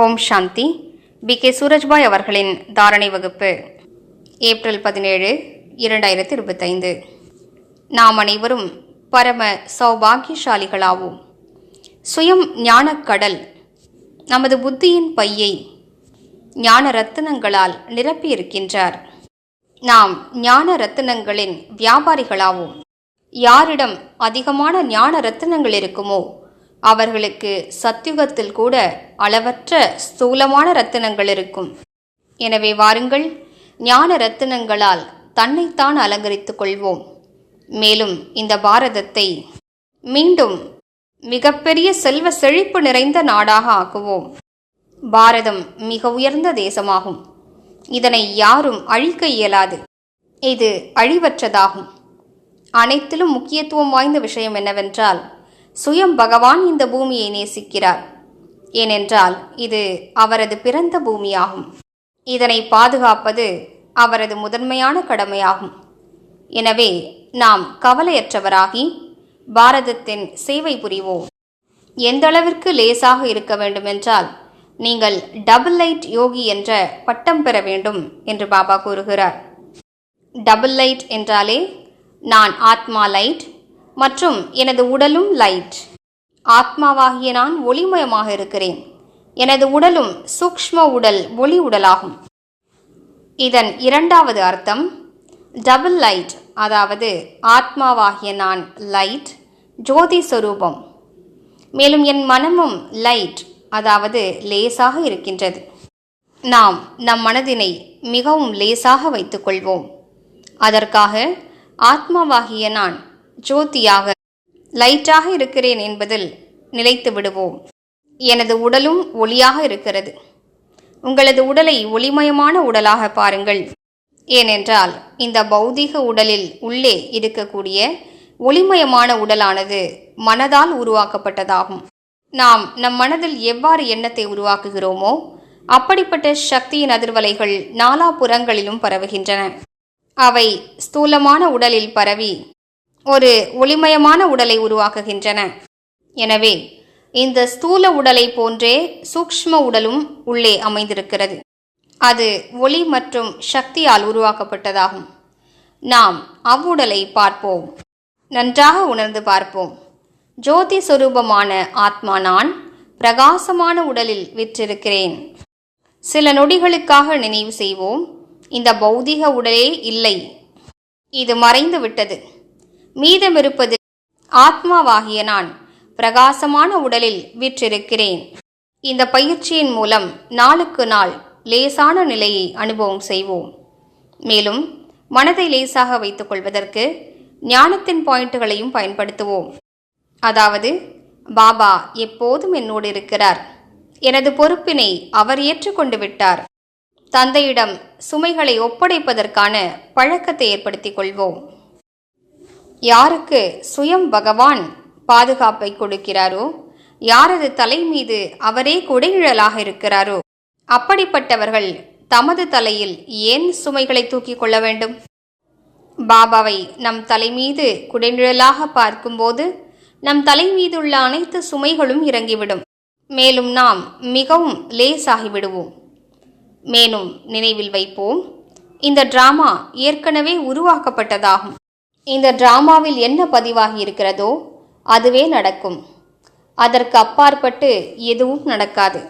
ஓம் சாந்தி. B. K. Surajbhai அவர்களின் தாரணை வகுப்பு ஏப்ரல் பதினேழு இரண்டாயிரத்தி இருபத்தைந்து நாம் அனைவரும் பரம சௌபாகியசாலிகளாவோம். சுயம் ஞானக்கடல் நமது புத்தியின் பையை ஞான ரத்தினங்களால் நிரப்பியிருக்கின்றார். நாம் ஞான ரத்தினங்களின் வியாபாரிகளாவோம். யாரிடம் அதிகமான ஞான ரத்தினங்கள் இருக்குமோ அவர்களுக்கு சத்தியுகத்தில் கூட அளவற்ற ஸ்தூலமான ரத்தினங்கள் இருக்கும். எனவே வாருங்கள் ஞான ரத்தினங்களால் தன்னைத்தான் அலங்கரித்துக் கொள்வோம். மேலும் இந்த பாரதத்தை மீண்டும் மிகப்பெரிய செல்வ செழிப்பு நிறைந்த நாடாக ஆக்குவோம். பாரதம் மிக உயர்ந்த தேசமாகும். இதனை யாரும் அழிக்க இயலாது. இது அழிவற்றதாகும். அனைத்திலும் முக்கியத்துவம் வாய்ந்த விஷயம் என்னவென்றால் சுயம் பகவான் இந்த பூமியை நேசிக்கிறார். ஏனென்றால் இது அவரது பிறந்த பூமியாகும். இதனை பாதுகாப்பது அவரது முதன்மையான கடமையாகும். எனவே நாம் கவலையற்றவராகி பாரதத்தின் சேவை புரிவோம். எந்த அளவிற்கு லேசாக இருக்க வேண்டுமென்றால் நீங்கள் டபுள் லைட் யோகி என்ற பட்டம் பெற வேண்டும் என்று பாபா கூறுகிறார். டபுள் லைட் என்றாலே நான் ஆத்மா லைட் மற்றும் எனது உடலும் லைட் ஆத்மாவாகிய நான் ஒளிமயமாக இருக்கிறேன். எனது உடலும் சூக்ஷ்ம உடல் ஒளி உடலாகும். இதன் இரண்டாவது அர்த்தம் டபுள் லைட் அதாவது ஆத்மாவாகிய நான் லைட் ஜோதி சொரூபம். மேலும் என் மனமும் லைட் அதாவது லேசாக இருக்கின்றது. நாம் நம் மனதினை மிகவும் லேசாக வைத்துக்கொள்வோம் அதற்காக ஆத்மாவாகிய நான் ஜோதியாக லைட்டாக இருக்கிறேன் என்பதில் நிலைத்து விடுவோம். எனது உடலும் ஒளியாக இருக்கிறது. உங்களது உடலை ஒளிமயமான உடலாக பாருங்கள். ஏனென்றால் இந்த பௌதீக உடலில் உள்ளே இருக்கக்கூடிய ஒளிமயமான உடலானது மனதால் உருவாக்கப்பட்டதாகும். நாம் நம் மனதில் எவ்வாறு எண்ணத்தை உருவாக்குகிறோமோ அப்படிப்பட்ட சக்தியின் அதிர்வலைகள் நாலா புறங்களிலும் பரவுகின்றன. அவை ஸ்தூலமான உடலில் பரவி ஒரு ஒளிமயமான உடலை உருவாக்குகின்றன. எனவே இந்த ஸ்தூல உடலை போன்றே சூக்ஷ்ம உடலும் உள்ளே அமைந்திருக்கிறது. அது ஒளி மற்றும் சக்தியால் உருவாக்கப்பட்டதாகும். நாம் அவ்வுடலை பார்ப்போம். நன்றாக உணர்ந்து பார்ப்போம். ஜோதி சொரூபமான ஆத்மா நான் பிரகாசமான உடலில் விற்றிருக்கிறேன். சில நொடிகளுக்காக நினைவு செய்வோம். இந்த பௌதிக உடலே இல்லை. இது மறைந்து விட்டது மீதமிருப்பது ஆத்மாவாகிய நான் பிரகாசமான உடலில் விற்றிருக்கிறேன். இந்த பயிற்சியின் மூலம் நாளுக்கு நாள் லேசான நிலையை அனுபவம் செய்வோம். மேலும் மனதை லேசாக வைத்துக் கொள்வதற்கு ஞானத்தின் பாயிண்ட்டுகளையும் பயன்படுத்துவோம். அதாவது பாபா எப்போதும் என்னோடு இருக்கிறார். எனது பொறுப்பினை அவர் ஏற்றுக்கொண்டு விட்டார். தந்தையிடம் சுமைகளை ஒப்படைப்பதற்கான பழக்கத்தை ஏற்படுத்திக் கொள்வோம். யாருக்கு சுயம் பகவான் பாதுகாப்பை கொடுக்கிறாரோ? யாரது தலை மீது அவரே குடைநிழலாக இருக்கிறாரோ? அப்படிப்பட்டவர்கள் தமது தலையில் ஏன் சுமைகளை தூக்கிக் கொள்ள வேண்டும்? பாபாவை நம் தலை மீது குடைநிழலாக பார்க்கும்போது நம் தலை மீதுள்ள அனைத்து சுமைகளும் இறங்கிவிடும். மேலும் நாம் மிகவும் லேசாகிவிடுவோம். மேலும் நினைவில் வைப்போம் இந்த டிராமா ஏற்கனவே உருவாக்கப்பட்டதாகும். இந்த டிராமாவில் என்ன பதிவாகி இருக்கிறதோ அதுவே நடக்கும். அதற்கு அப்பாற்பட்டு எதுவும் நடக்காது.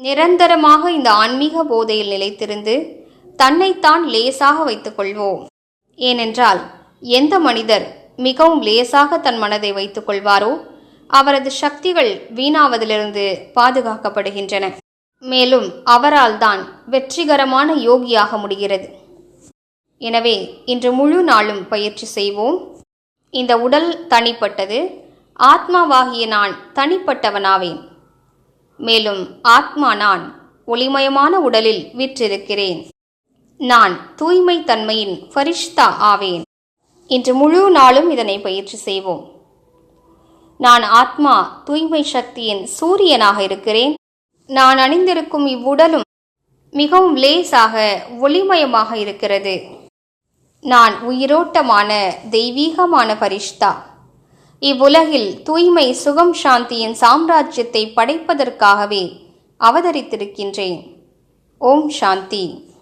நிரந்தரமாக இந்த ஆன்மீக போதையில் நிலைத்திருந்து தன்னைத்தான் லேசாக வைத்துக் கொள்வோம். ஏனென்றால் எந்த மனிதர் மிகவும் லேசாக தன் மனதை வைத்துக் கொள்வாரோ அவரது சக்திகள் வீணாவதிலிருந்து பாதுகாக்கப்படுகின்றன. மேலும் அவரால் தான் வெற்றிகரமான யோகியாக முடிகிறது. எனவே இன்று முழு நாளும் பயிற்சி செய்வோம். இந்த உடல் தனிப்பட்டது. ஆத்மாவாகிய நான் தனிப்பட்டவனாவேன். மேலும் ஆத்மா நான் ஒளிமயமான உடலில் விற்றிருக்கிறேன். நான் தூய்மை தன்மையின் ஃபரிஷ்தா ஆவேன். இன்று முழு நாளும் இதனை பயிற்சி செய்வோம். நான் ஆத்மா தூய்மை சக்தியின் சூரியனாக இருக்கிறேன். நான் அணிந்திருக்கும் இவ்வுடலும் மிகவும் லேசாக ஒளிமயமாக இருக்கிறது. நான் உயிரோட்டமான தெய்வீகமான பரிஷ்தா. இவ்வுலகில் தூய்மை சுகம் சாந்தியின் சாம்ராஜ்யத்தை படைப்பதற்காகவே அவதரித்திருக்கின்றேன். ஓம் சாந்தி.